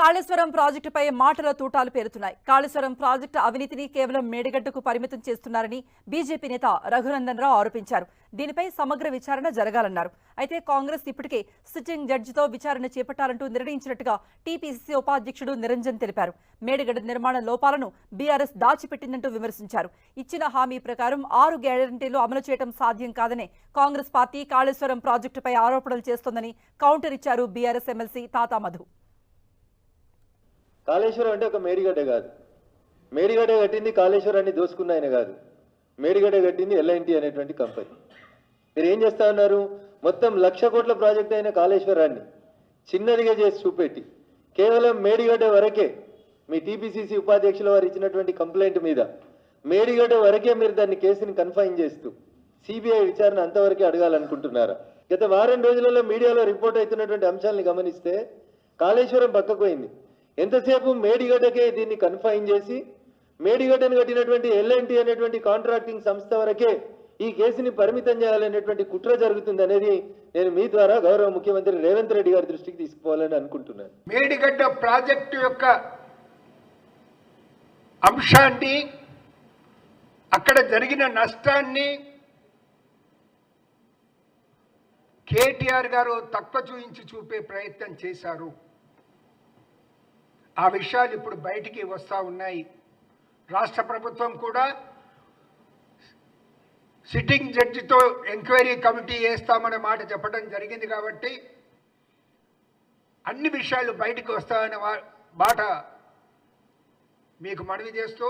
కాళేశ్వరం ప్రాజెక్టుపై మాటల తూటాలు పేరుతున్నాయి. కాళేశ్వరం ప్రాజెక్టు అవినీతిని కేవలం మేడిగడ్డకు పరిమితం చేస్తున్నారని బీజేపీ నేత రఘునందన్ రావు ఆరోపించారు. దీనిపై సమగ్ర విచారణ జరగాలన్నారు. అయితే కాంగ్రెస్ ఇప్పటికే సిట్టింగ్ జడ్జితో విచారణ చేపట్టాలంటూ నిర్ణయించినట్టుగా టీపీసీసీ ఉపాధ్యక్షుడు నిరంజన్ తెలిపారు. మేడిగడ్డ నిర్మాణ లోపాలను బీఆర్ఎస్ దాచిపెట్టిందంటూ విమర్శించారు. ఇచ్చిన హామీ ప్రకారం ఆరు గ్యారంటీలు అమలు చేయడం సాధ్యం కాదని కాంగ్రెస్ పార్టీ కాళేశ్వరం ప్రాజెక్టుపై ఆరోపణలు చేస్తోందని కౌంటర్ ఇచ్చారు బీఆర్ఎస్ ఎమ్మెల్సీ తాతా మధు కాళేశ్వరం అంటే ఒక మేడిగడ్డ కాదు. మేడిగడ్డ కట్టింది కాళేశ్వరాన్ని దోసుకున్న ఆయన కాదు. మేడిగడ్డ కట్టింది ఎల్ఐన్టీ అనేటువంటి కంపెనీ. మీరు ఏం చేస్తా ఉన్నారు? మొత్తం లక్ష కోట్ల ప్రాజెక్ట్ అయిన కాళేశ్వరాన్ని చిన్నదిగా చేసి చూపెట్టి కేవలం మేడిగడ్డ వరకే మీ టీపీసీసీ ఉపాధ్యక్షుల వారు ఇచ్చినటువంటి కంప్లైంట్ మీద మేడిగడ్డ వరకే మీరు దాన్ని కేసుని కన్ఫైన్ చేస్తూ సిబిఐ విచారణ అంతవరకే అడగాలనుకుంటున్నారా? గత వారం రోజులలో మీడియాలో రిపోర్ట్ అవుతున్నటువంటి అంశాలను గమనిస్తే కాళేశ్వరం పక్కకు పోయింది. ఎంతసేపు మేడిగడ్డకే దీన్ని కన్ఫైన్ చేసి మేడిగడ్డను కట్టినటువంటి ఎల్ఎన్టీ అనేటువంటి కాంట్రాక్టింగ్ సంస్థ వరకే ఈ కేసుని పరిమితం చేయాలనేటువంటి కుట్ర జరుగుతుంది అనేది నేను మీ ద్వారా గౌరవ ముఖ్యమంత్రి రేవంత్ రెడ్డి గారి దృష్టికి తీసుకుపోవాలని అనుకుంటున్నాను. మేడిగడ్డ ప్రాజెక్టు యొక్క అంశాన్ని అక్కడ జరిగిన నష్టాన్ని కేటీఆర్ గారు తక్కువ చూయించి చూపే ప్రయత్నం చేశారు. ఆ విషయాలు ఇప్పుడు బయటికి వస్తూ ఉన్నాయి. రాష్ట్ర ప్రభుత్వం కూడా సిట్టింగ్ జడ్జితో ఎంక్వైరీ కమిటీ వేస్తామనే మాట చెప్పడం జరిగింది కాబట్టి అన్ని విషయాలు బయటకు వస్తాయనే మాట మీకు మనవి చేస్తూ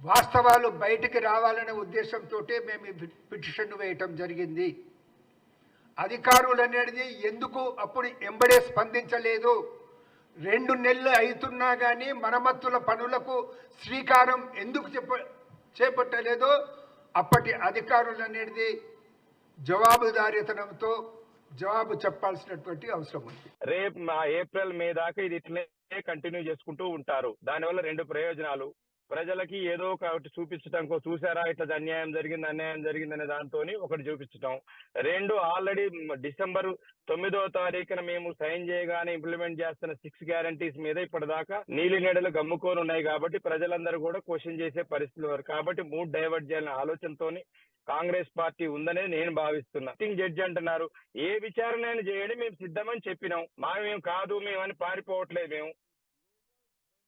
వాస్తవాలు బయటికి రావాలనే ఉద్దేశంతో మేము పిటిషన్ వేయటం జరిగింది. అధికారులు అనేది ఎందుకు అప్పుడు ఎంబడే స్పందించలేదు. రెండు నెలలు అవుతున్నా కానీ మరమ్మతుల పనులకు శ్రీకారం ఎందుకు చెప్ప చేపట్టలేదో అప్పటి అధికారులు అనేది జవాబుదారీతనంతో జవాబు చెప్పాల్సినటువంటి అవసరం ఉంది. రేపు మా ఏప్రిల్ మే దాకా ఇది ఇట్లనే కంటిన్యూ చేసుకుంటూ ఉంటారు. దానివల్ల రెండు ప్రయోజనాలు. ప్రజలకి ఏదో ఒకటి చూపించడం చూసారా? ఇట్లా అన్యాయం జరిగింది అన్యాయం జరిగింది అనే దాంతో ఒకటి చూపించటం. రెండు ఆల్రెడీ డిసెంబర్ తొమ్మిదో తారీఖున మేము సైన్ చేయగానే ఇంప్లిమెంట్ చేస్తున్న సిక్స్ గ్యారంటీస్ మీద ఇప్పటిదాకా నీలి నీడలు గమ్ముకొని ఉన్నాయి కాబట్టి ప్రజలందరూ కూడా క్వశ్చన్ చేసే పరిస్థితులు వారు కాబట్టి మూడు డైవర్ట్ చేయాలనే ఆలోచనతోని కాంగ్రెస్ పార్టీ ఉందనే నేను భావిస్తున్నా. సిట్టింగ్ జడ్జి అంటున్నారు ఏ విచారణ అయినా చేయండి మేము సిద్ధమని చెప్పినాం. మా మేము కాదు మేమని పారిపోవట్లేదు మేము.